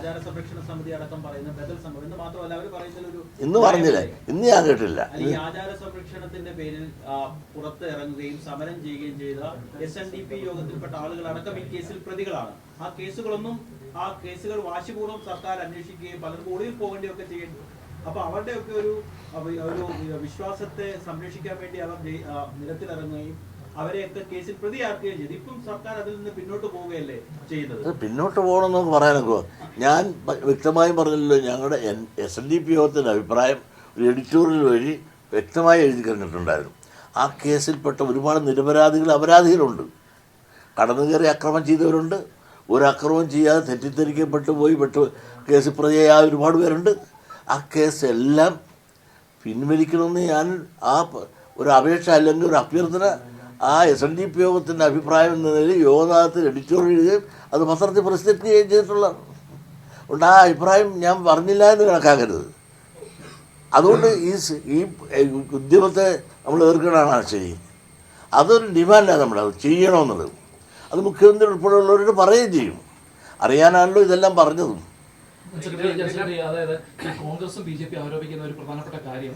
ആചാര സംരക്ഷണ സമിതി അടക്കം പറയുന്ന ബദൽ സംഭവം. എന്ന് മാത്രമല്ല അവർ പറയുന്നതിൽ ഒരു ഇന്ന് പറഞ്ഞില്ലേ. ഇന്ന് ഞാൻ കേട്ടില്ല. ഈ ആചാര സംരക്ഷണത്തിന്റെ പേരിൽ പുറത്ത് ഇറങ്ങുകയും സമരം ചെയ്യുകയും ചെയ്ത എസ് എൻ ഡി പി യോഗത്തിൽപ്പെട്ട ആളുകളടക്കം ഈ കേസിൽ പ്രതികളാണ്. ആ കേസുകളൊന്നും ആ കേസുകൾ വാശിപൂർവം സർക്കാർ അന്വേഷിക്കുകയും പലർക്കും ഒളിവിൽ പോകേണ്ടിയൊക്കെ ചെയ്യുന്നു അപ്പൊ അവരുടെയൊക്കെ ഒരു ഒരു വിശ്വാസത്തെ സംരക്ഷിക്കാൻ വേണ്ടി അവർ നിരത്തിലിറങ്ങുകയും അവരെയൊക്കെ കേസിൽ പ്രതിയാക്കുകയും ചെയ്തു. ഇപ്പം സർക്കാർ അതിൽ നിന്ന് പിന്നോട്ട് പോവുകയല്ലേ ചെയ്യുന്നത്? പിന്നോട്ട് പോകണമെന്ന് പറയാനൊക്കെ ഞാൻ വ്യക്തമായും പറഞ്ഞല്ലോ ഞങ്ങളുടെ എസ് എൻ ഡി പി യോഗത്തിന്റെ അഭിപ്രായം ഒരു എഡിറ്റോറിയൽ വഴി വ്യക്തമായി എഴുതി കഴിഞ്ഞിട്ടുണ്ടായിരുന്നു. ആ കേസിൽപ്പെട്ട ഒരുപാട് നിരപരാധികൾ അപരാധികളുണ്ട്. കടന്നു കയറി അക്രമം ചെയ്തവരുണ്ട്. ഒരു അക്രമം ചെയ്യാതെ തെറ്റിദ്ധരിക്കപ്പെട്ടു പോയി പെട്ട് കേസ് പ്രതിയായ ഒരുപാട് പേരുണ്ട്. ആ കേസ് എല്ലാം പിൻവലിക്കണമെന്ന് ഞാൻ ആ ഒരു അപേക്ഷ അല്ലെങ്കിൽ ഒരു അഭ്യർത്ഥന ആ എസ് എൻ ഡി പി യോഗത്തിന്റെ അഭിപ്രായം എന്ന നിലയിൽ യോഗനാഥത്തിൽ എഡിറ്റോറിയൽ എഴുതുകയും അത് പത്രത്തിൽ പ്രസിദ്ധീകരിക്കുകയും ചെയ്തിട്ടുള്ള ഉണ്ട്. ആ അഭിപ്രായം ഞാൻ പറഞ്ഞില്ല എന്ന് കണക്കാക്കരുത്. അതുകൊണ്ട് ഈ ഈ ഉദ്യമത്തെ നമ്മൾ ഏർക്കണമാണ് ശരി. അതൊരു ഡിമാൻഡാണ് നമ്മുടെ അത് ചെയ്യണമെന്നുള്ളത്. അത് മുഖ്യമന്ത്രി ഉൾപ്പെടെയുള്ളവരോട് പറയുകയും ചെയ്യും. അറിയാനാണല്ലോ ഇതെല്ലാം പറഞ്ഞതും. സെക്രട്ടറി അതായത് കോൺഗ്രസും ബി ജെ പി ആരോപിക്കുന്ന ഒരു പ്രധാനപ്പെട്ട കാര്യം.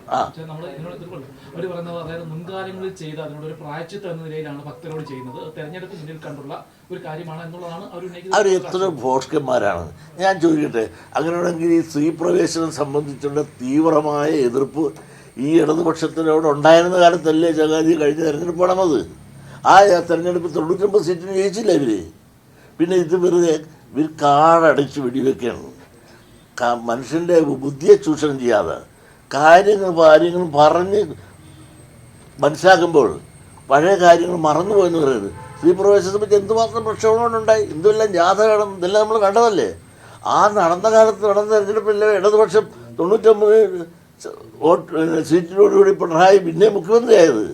നമ്മൾ ഇതിനോട് എതിർപ്പുണ്ട്. അവർ പറയുന്നത് അതായത് മുൻകാലങ്ങളിൽ ചെയ്ത അതിനോട് ഒരു പ്രായച്ചിത്തം എന്ന നിലയിലാണ് ഭക്തരോട് ചെയ്യുന്നത്. തെരഞ്ഞെടുപ്പ് മുന്നിൽ കണ്ടുള്ള ഒരു കാര്യമാണ് എന്നുള്ളതാണ് അവർ എത്ര ഭോഷ്കന്മാരാണ്. ഞാൻ ചോദിക്കട്ടെ അങ്ങനെയാണെങ്കിൽ ഈ സ്ത്രീ പ്രവേശനം സംബന്ധിച്ചുള്ള തീവ്രമായ എതിർപ്പ് ഈ ഇടതുപക്ഷത്തിനോട് ഉണ്ടായിരുന്ന കാലത്തല്ലേ ചങ്ങാതി കഴിഞ്ഞ തെരഞ്ഞെടുപ്പ് നടന്നത്? ആ തെരഞ്ഞെടുപ്പ് തൊണ്ണൂറ്റൊമ്പത് സീറ്റിന് ജയിച്ചില്ല ഇവർ? പിന്നെ ഇത് വെറുതെ ഇവർ കാടടിച്ച് വെടിവെക്കുകയാണ്. മനുഷ്യന്റെ ബുദ്ധിയെ ചൂഷണം ചെയ്യാതെ കാര്യങ്ങൾ കാര്യങ്ങൾ പറഞ്ഞ് മനസ്സിലാക്കുമ്പോൾ പഴയ കാര്യങ്ങൾ മറന്നുപോയെന്ന് പറയുന്നത് സ്ത്രീ പ്രവേശനത്തെ പറ്റി എന്തുമാത്രം പ്രക്ഷോഭങ്ങളുണ്ടായി എന്തുമെല്ലാം ജാഥ നടന്നു ഇതെല്ലാം നമ്മൾ കണ്ടതല്ലേ? ആ നടന്ന കാലത്ത് നടന്ന തെരഞ്ഞെടുപ്പിലെ ഇടതുപക്ഷം തൊണ്ണൂറ്റൊമ്പത് വോട്ട് സീറ്റിനോടുകൂടി പിണറായി പിന്നെ മുഖ്യമന്ത്രിയായത്.